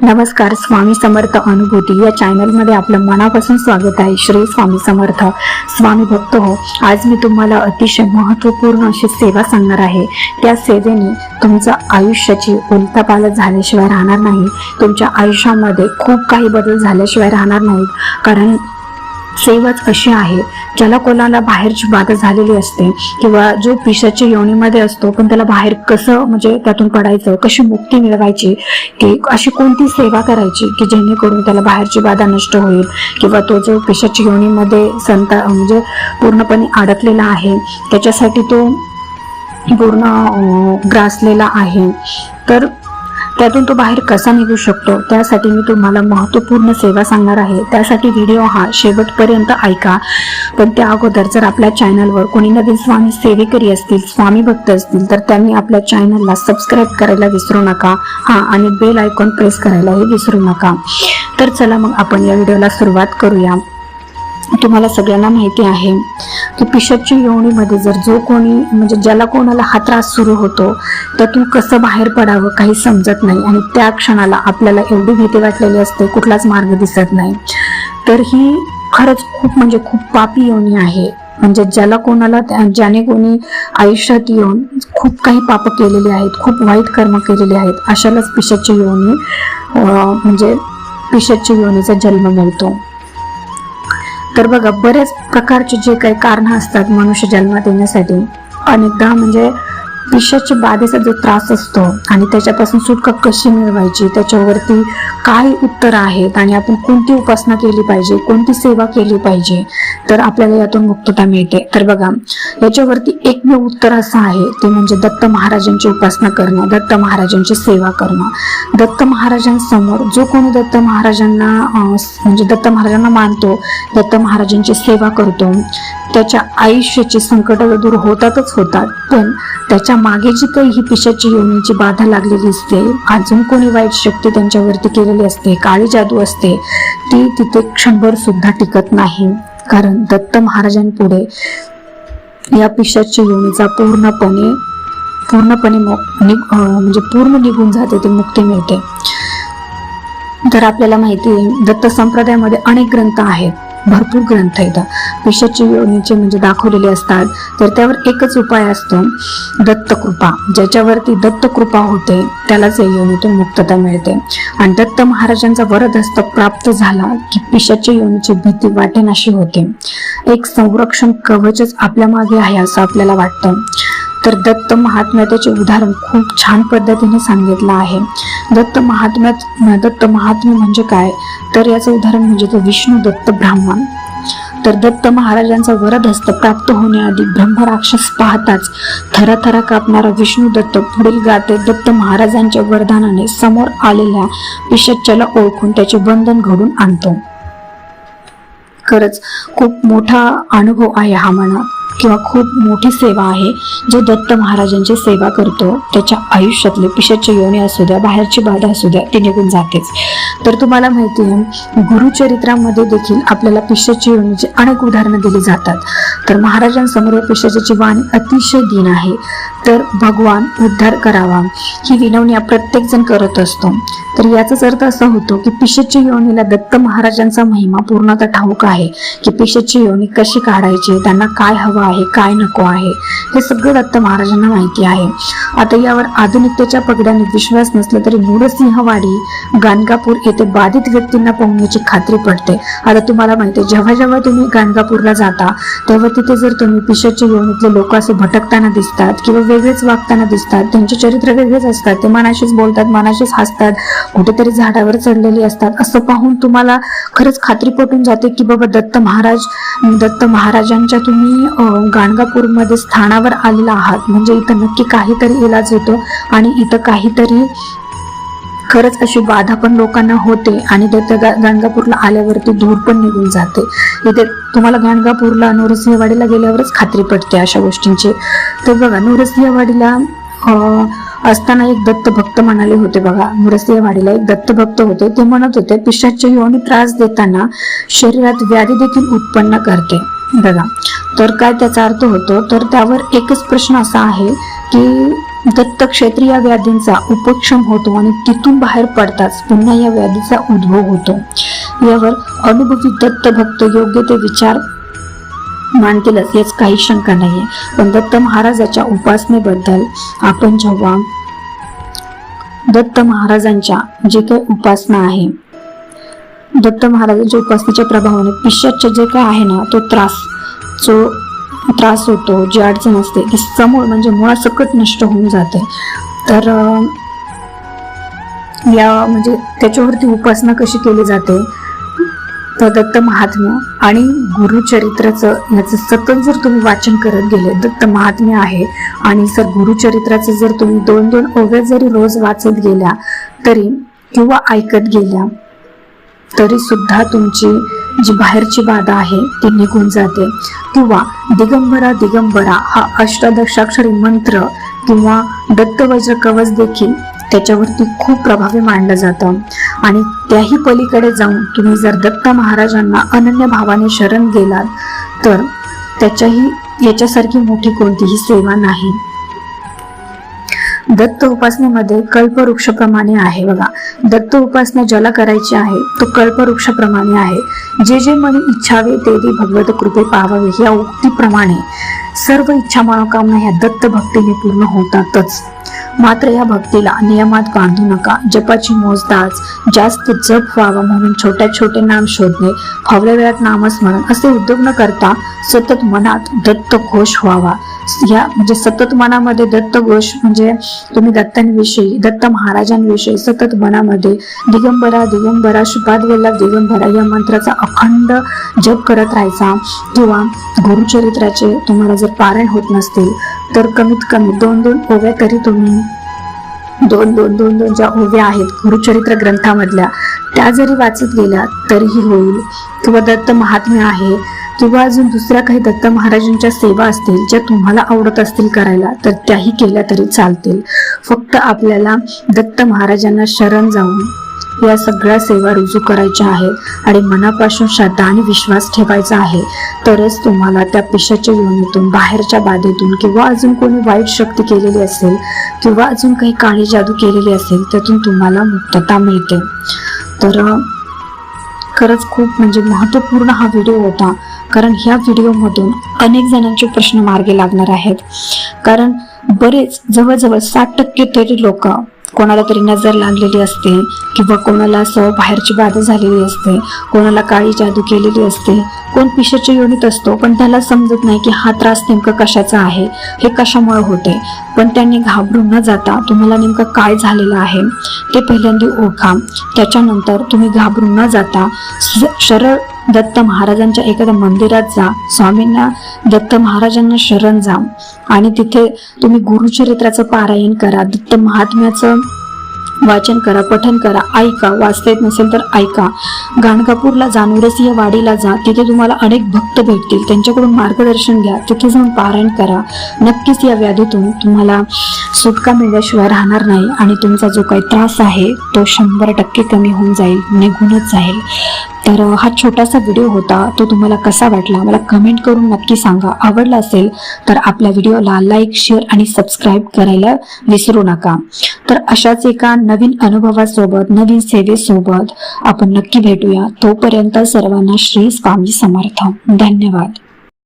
नमस्कार स्वामी समर्थ अनुभूती. या चॅनलमध्ये आपलं मनापासून स्वागत आहे. श्री स्वामी समर्थ. स्वामी भक्त हो आज मी तुम्हाला अतिशय महत्त्वपूर्ण अशी सेवा सांगणार आहे. त्या सेवेने तुमचं आयुष्याची उलतापालत झाल्याशिवाय राहणार नाही. तुमच्या आयुष्यामध्ये खूप काही बदल झाल्याशिवाय राहणार नाहीत. कारण सेवच अशी आहे ज्याला कोणाला बाहेरची बाधा झालेली असते किंवा जो पिशाच्या योनीमध्ये असतो पण त्याला बाहेर कसं म्हणजे त्यातून पडायचं कशी मुक्ती मिळवायची की अशी कोणती सेवा करायची की जेणेकरून त्याला बाहेरची बाधा नष्ट होईल किंवा तो जो पिशाच्या योनीमध्ये संता म्हणजे पूर्णपणे अडकलेला आहे त्याच्यासाठी तो पूर्ण ग्रासलेला आहे. तर त्यातून तो बाहेर कसा निघू शकतो त्यासाठी मी तुम्हाला महत्त्वपूर्ण सेवा सांगणार आहे. त्यासाठी व्हिडिओ हा शेवटपर्यंत ऐका. पण त्या अगोदर जर आपल्या चॅनलवर कोणी नवीन स्वामी सेवेकरी असतील स्वामी भक्त असतील तर त्यांनी आपल्या चॅनलला सबस्क्राईब करायला विसरू नका. हा आणि बेल आयकॉन प्रेस करायलाही विसरू नका. तर चला मग आपण या व्हिडिओला सुरुवात करूया. तुम्हाला सगळ्यांना माहिती आहे की पिशाच्या योनीमध्ये जर जो कोणी म्हणजे ज्याला कोणाला हा त्रास सुरू होतो त्यातून कसं बाहेर पडावं काही समजत नाही. आणि त्या क्षणाला आपल्याला एवढी भीती वाटलेली असते कुठलाच मार्ग दिसत नाही. तर ही खरंच खूप म्हणजे खूप पापी योनी आहे. म्हणजे ज्याला कोणाला ज्याने कोणी आयुष्यात येऊन खूप काही पाप केलेली आहेत खूप वाईट कर्म केलेले आहेत अशालाच पिशाची योनी म्हणजे पिशाची योनीचा जन्म मिळतो. तर बघा बरेच प्रकारचे जे काही कारण असतात मनुष्य जन्मात येण्यासाठी अनेकदा म्हणजे पिशाच्या बाधेचा जो त्रास असतो आणि त्याच्यापासून सुटका कशी मिळवायची त्याच्यावरती काय उत्तर आहेत आणि आपण कोणती उपासना केली पाहिजे कोणती सेवा केली पाहिजे तर आपल्याला यातून मुक्तता मिळते. तर बघा याच्यावरती एकमेव उत्तर असं आहे ते म्हणजे दत्त महाराजांची उपासना करणं दत्त महाराजांची सेवा करणं. दत्त महाराजांसमोर जो कोणी दत्त महाराजांना म्हणजे दत्त महाराजांना मानतो दत्त महाराजांची सेवा करतो त्याच्या आयुष्याची संकट दूर होतातच होतात पण त्याच्या मागे जी काही ही पिशाची योनीची बाधा लागलेली असते अजून कोणी वाईट शक्ती त्यांच्यावरती केलेली असते काळी जादू असते ती तिथे क्षणभर सुद्धा टिकत नाही. कारण दत्त महाराजांपुढे या पिशाच्या योनीचा पूर्णपणे पूर्णपणे म्हणजे पूर्ण निघून जाते ते मुक्ती मिळते. तर आपल्याला माहिती आहे दत्त संप्रदायामध्ये अनेक ग्रंथ आहेत भरपूर ग्रंथ आहेत. पिशाची योनीचे म्हणजे दाखवलेले असतात तर त्यावर एकच उपाय असतो. दत्तकृपा. ज्याच्यावरती दत्तकृपा होते त्यालाच या योनीतून मुक्तता मिळते. आणि दत्त महाराजांचा वरदहस्त प्राप्त झाला की पिशाच्या योनीची भीती वाटेनाशी होते. एक संरक्षण कवचच आपल्या मागे आहे असं आपल्याला वाटतं. तर दत्त महात्म्या त्याचे उदाहरण खूप छान पद्धतीने सांगितलं आहे. दत्त महात्म्यात दत्त महात्म्य म्हणजे काय? तर याचं उदाहरण म्हणजे तो विष्णू दत्त ब्राह्मण. तर दत्त महाराजांचा वरदहस्त प्राप्त होण्याआधी ब्रह्मराक्षस पाहताच थराथरा कापणारा विष्णू दत्त पुढील गाते दत्त महाराजांच्या वरदानाने समोर आलेल्या पिशच्च्याला ओळखून त्याचे बंधन घडून आणतो. खरंच खूप मोठा अनुभव आहे हा मनात किंवा खूप मोठी सेवा आहे जो दत्त महाराजांची सेवा करतो. त्याच्या आयुष्यातले पिशाच्या योनी असू द्या बाहेरची बाधा असू द्या ती निघून जातेच. तर तुम्हाला माहिती आहे गुरुचरित्रामध्ये देखील आपल्याला पिशाची योनीची अनेक उदाहरणं दिली जातात. तर महाराजांसमोर या पिशाची वाणी अतिशय दीन आहे. तर भगवान उद्धार करावा. ही विनवणी प्रत्येक जण करत असतो. तर याचाच अर्थ असा होतो की पिशाची योनीला दत्त महाराजांचा महिमा पूर्णतः ठाऊक आहे की पिशाची योनी कशी काढायची त्यांना काय हवं आहे काय नको आहे हे सगळं दत्त महाराजांना माहिती आहे. आता यावर आधुनिकतेच्या पगड्याने विश्वास नसला तरी नृसिंहवाडी गाणगापूर येथे बाधित व्यक्तींना पोहण्याची खात्री पडते. आता तुम्हाला माहिती आहे जेव्हा जेव्हा तुम्ही गाणगापूरला जाता तेव्हा तिथे जर तुम्ही पिशाच्या योनीतले लोक असे भटकताना दिसतात किंवा वेगळेच वागताना दिसतात. त्यांचे चरित्र वेगळेच असतात. ते मनाशीच बोलतात मनाशीच हसतात. कुठेतरी झाडावर चढलेली असतात. असं पाहून तुम्हाला खरंच खात्री पटून जाते की बाबा दत्त महाराज दत्त महाराजांच्या तुम्ही गाणगापूरमध्ये स्थानावर आलेला आहात. म्हणजे इथं नक्की काहीतरी इलाज होतो आणि इथं काहीतरी खरंच अशी बाधा पण लोकांना होते आणि दत्त गाणगापूरला आल्यावरती धूर पण निघून जाते. इथे तुम्हाला गाणगापूरला नवरसिंहवाडीला गेल्यावरच खात्री पडते अशा गोष्टींची. तर बघा नवरसिंहवाडीला अं, असताना एक दत्त भक्त म्हणाले होते बघा. नृसिंहवाडीला एक दत्तभक्त होते. ते म्हणत होते पिशाच्या योनी त्रास देताना शरीरात व्याधी देखील उत्पन्न करते. बघा तर काय त्याचा अर्थ होतो? तर त्यावर एकच प्रश्न असा आहे की दत्तक्षेत्री या व्याधींचा उपक्षम होतो आणि तिथून बाहेर पडताच पुन्हा या व्याधीचा उद्भव होतो. यावर अनुभवी दत्त भक्त योग्य ते विचार मानतीलच याच काही शंका नाहीये. पण दत्त महाराजाच्या उपासनेबद्दल आपण जेव्हा दत्त महाराजांच्या जे काही उपासना आहे दत्त महाराजांच्या उपासनेच्या प्रभावाने पिशाच जे काय आहे ना तो त्रास जो त्रास होतो जी अडचण असते ती समूळ म्हणजे मुळासकट नष्ट होऊन जाते. तर या म्हणजे त्याच्यावरती उपासना कशी केली जाते? दत्त महात्म्य आणि गुरुचरित्राचं याचं सतत जर तुम्ही वाचन करत गेले दत्त महात्म्य आहे. आणि सर गुरुचरित्राचं जर तुम्ही दोन दोन ओव्या जरी रोज वाचत गेल्या तरी किंवा ऐकत गेल्या तरी सुद्धा तुमची जी बाहेरची बाधा आहे ती निघून जाते. किंवा दिगंबरा दिगंबरा हा अष्टादशाक्षरी मंत्र किंवा दत्तवज्र कवच देखील त्याच्यावरती खूप प्रभावी मांडलं जातं. आणि त्याही पलीकडे जाऊन तुम्ही जर दत्त महाराजांना अनन्य भावाने शरण गेलात तर त्याच्याही याच्यासारखी मोठी कोणतीही सेवा नाही. दत्त उपासनेमध्ये कल्पवृक्षप्रमाणे आहे बघा. दत्त उपासना ज्याला करायची आहे तो कल्पवृक्षप्रमाणे आहे. जे जे मनी इच्छावे ते ते भगवत कृपे पावावे या उक्तीप्रमाणे. सर्व इच्छा मनोकामना ह्या दत्त भक्तीने पूर्ण होतातच. मात्र या भक्तीला नियमात बांधू नका. जपाची मोजदाच जास्त जप व्हावा म्हणून छोट्या छोटे नाम शोधणे फावल्या वेळात नामस्मरण असे उद्योग न करता सतत मनात दत्त घोष व्हावा. या म्हणजे सतत मनामध्ये दत्त घोष म्हणजे तुम्ही दत्तांविषयी दत्त महाराजांविषयी सतत मनामध्ये दिगंबरा दिगंबरा शुपाद वल्लभ दिगंबरा या मंत्राचा अखंड जप करत राहायचा. किंवा गुरुचरित्राचे तुम्हाला जर पारायण होत नसतील तर कमीत कमी दोन दोन ओव्या तरी तुम्ही दोन दोन दोन दोन ज्या ओव्या आहेत गुरुचरित्र ग्रंथामधल्या त्या जरी वाचत गेल्या तरीही होईल. किंवा दत्त महात्म्य आहे किंवा अजून दुसऱ्या काही दत्त महाराजांच्या सेवा असतील ज्या तुम्हाला आवडत असतील करायला तर त्याही केल्या तरी चालतील. फक्त आपल्याला दत्त महाराजांना शरण जाऊन या सगळ्या सेवा रुजू करायच्या आहेत आणि मनापासून श्रद्धा आणि विश्वास ठेवायचा आहे. तरच तुम्हाला त्या पिशाच्या योनीतून बाहेरच्या बाधेतून किंवा अजून कोणी वाईट शक्ती केलेली असेल किंवा अजून काही काळी जादू केलेली असेल त्यातून तुम्हाला मुक्तता मिळते. तर खरंच खूप म्हणजे महत्त्वपूर्ण हा व्हिडिओ होता. कारण ह्या व्हिडिओमधून अनेक जणांचे प्रश्न मार्गी लागणार आहेत. कारण बरेच जवळजवळ साठ टक्के तरी लोक कोणाला तरी नजर लागलेली असते किंवा कोणाला असं बाहेरची बाधा झालेली असते कोणाला काळी जादू केलेली असते. कोण पिशाच्या योनीत असतो पण त्याला समजत नाही की हा त्रास नेमका कशाचा आहे हे कशामुळे होते. पण त्यांनी घाबरून न जाता तुम्हाला नेमकं काय झालेलं आहे ते पहिल्यांदा ओळखा. त्याच्यानंतर तुम्ही घाबरून न जाता स- सरळ दत्त महाराजांच्या एखाद्या मंदिरात जा स्वामींना दत्त महाराजांना शरण जा आणि तिथे तुम्ही गुरुचरित्राचं पारायण करा दत्त महात्म्याचं वाचन करा पठन करा ऐका वाचता येत नसेल तर ऐका. गाणगापूरला जानोरस वाडीला जा तिथे तुम्हाला अनेक भक्त भेटतील. त्यांच्याकडून मार्गदर्शन घ्या तिथे जाऊन पारायण करा. नक्कीच या व्याधीतून तुम्हाला सुटका मिळल्याशिवाय राहणार नाही आणि तुमचा जो काही त्रास आहे तो शंभर टक्के कमी होऊन जाईल निघूनच जाईल. तर हा छोटासा व्हिडिओ होता. तो तुम्हाला कसा वाटला? मला कमेंट करून नक्की सांगा. आवडला असेल तर आपल्या व्हिडिओला लाईक शेअर आणि सबस्क्राईब करायला विसरू नका. तर अशाच एका नवीन अनुभवासोबत नवीन सेवेसोबत आपण नक्की भेटूया. तोपर्यंत सर्वांना श्री स्वामी समर्थ. धन्यवाद.